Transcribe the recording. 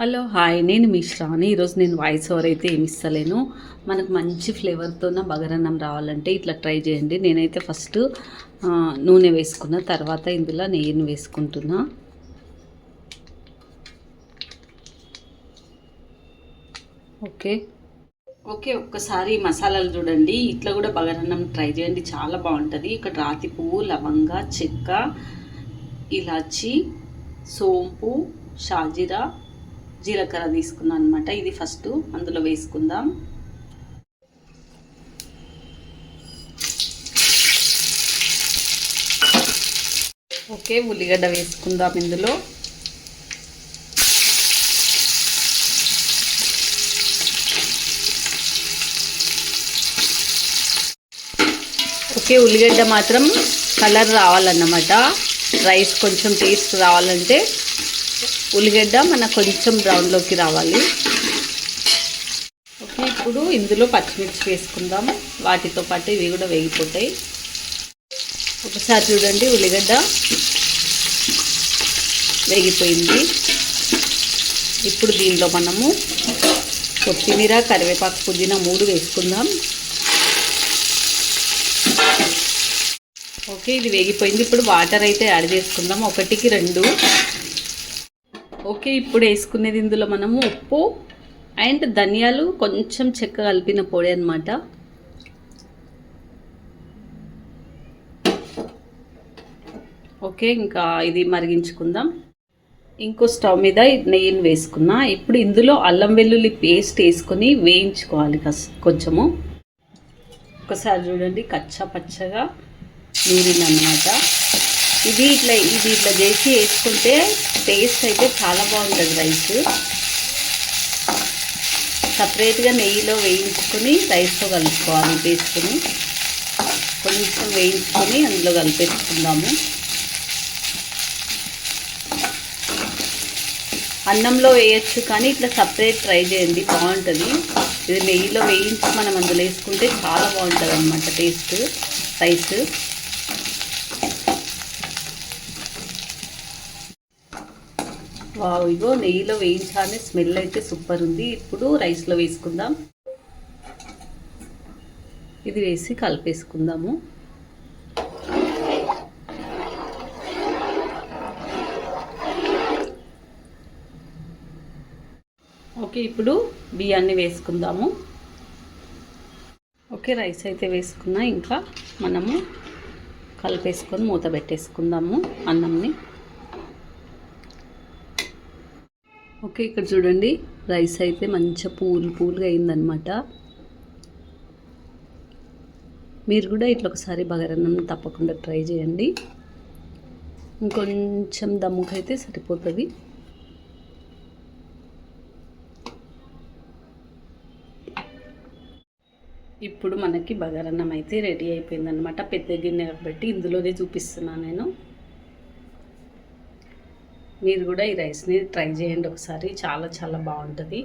Hello hi. నేను మీ శ్రావణి. ఈరోజు నేను వాయిస్ ఓవర్ అయితే ఏమి ఇస్తలేను. మనకు మంచి ఫ్లేవర్తోన బగరన్నం రావాలంటే ఇట్లా ట్రై చేయండి. నేనైతే ఫస్ట్ నూనె వేసుకున్న తర్వాత ఇందులో నెయ్యిని వేసుకుంటున్నా. ఓకే. ఓకే ఒక్కసారి మసాలాలు చూడండి. ఇట్లా కూడా బగరన్నం ట్రై చేయండి. చాలా బాగుంటుంది. ఇక్కడ రాతి పువ్వు లవంగ చెక్క ఇలాచి సోంపు షాజీరా జీలకర్ర తీసుకున్నాను అనమాట ఇది ఫస్ట్. అందులో వేసుకుందాం. ఓకే ఉల్లిగడ్డ వేసుకుందాం ఇందులో. ఓకే ఉల్లిగడ్డ మాత్రం కలర్ రావాలన్నమాట. రైస్ కొంచెం టేస్ట్ రావాలంటే ఉల్లిగడ్డ మన కొంచెం బ్రౌన్లోకి రావాలి. ఓకే ఇప్పుడు ఇందులో పచ్చిమిర్చి వేసుకుందాం. వాటితో పాటు ఇవి కూడా వేగిపోతాయి. ఒకసారి చూడండి ఉల్లిగడ్డ వేగిపోయింది. ఇప్పుడు దీనిలో మనము కొత్తిమీర కరివేపాకు పుదీనా మూడు వేసుకుందాం. ఓకే ఇది వేగిపోయింది. ఇప్పుడు వాటర్ అయితే యాడ్ చేసుకుందాం. ఒకటికి రెండు. ఓకే ఇప్పుడు వేసుకునేది ఇందులో మనము ఉప్పు అండ్ ధనియాలు కొంచెం చెక్క కలిపిన పొడి అనమాట ఓకే ఇంకా ఇది మరిగించుకుందాం. ఇంకో స్టవ్ మీద నెయ్యిని వేసుకున్నా. ఇప్పుడు ఇందులో అల్లం వెల్లుల్లి పేస్ట్ వేసుకొని వేయించుకోవాలి కొంచెము. ఒకసారి చూడండి కచ్చా పచ్చగా నూరిందనమాట ఇది ఇట్లా ఇది ఇట్లా చేసి వేసుకుంటే టేస్ట్ అయితే చాలా బాగుంటుంది రైస్. సపరేట్గా నెయ్యిలో వేయించుకొని రైస్తో కలుపుకోవాలి వేసుకొని కొంచెం వేయించుకొని అందులో కలిపేసుకుందాము. అన్నంలో వేయచ్చు కానీ ఇట్లా సపరేట్ ట్రై చేయండి బాగుంటుంది. ఇది నెయ్యిలో వేయించి మనం అందులో వేసుకుంటే చాలా బాగుంటుంది అనమాట టేస్ట్ రైస్. వావ్ ఇగో నెయ్యిలో వేయించాలని స్మెల్ అయితే సూపర్ ఉంది. ఇప్పుడు రైస్లో వేసుకుందాం. ఇది వేసి కలిపేసుకుందాము. ఓకే ఇప్పుడు బియ్యాన్ని వేసుకుందాము. ఓకే రైస్ అయితే వేసుకున్నా. ఇంకా మనము కలిపేసుకొని మూత పెట్టేసుకుందాము అన్నంని. ఓకే ఇక్కడ చూడండి. రైస్ అయితే మంచిగా పూలు పూలుగా అయిందనమాట మీరు కూడా ఇట్లా ఒకసారి బగారన్నం తప్పకుండా ట్రై చేయండి. ఇంకొంచెం దమ్ముకైతే సరిపోతుంది. ఇప్పుడు మనకి బగారన్నం అయితే రెడీ అయిపోయిందనమాట పెద్ద గిన్నె పెట్టి ఇందులోనే చూపిస్తున్నాను నేను. మీరు కూడా ఈ రైస్ని ట్రై చేయండి ఒకసారి. చాలా చాలా బాగుంటుంది.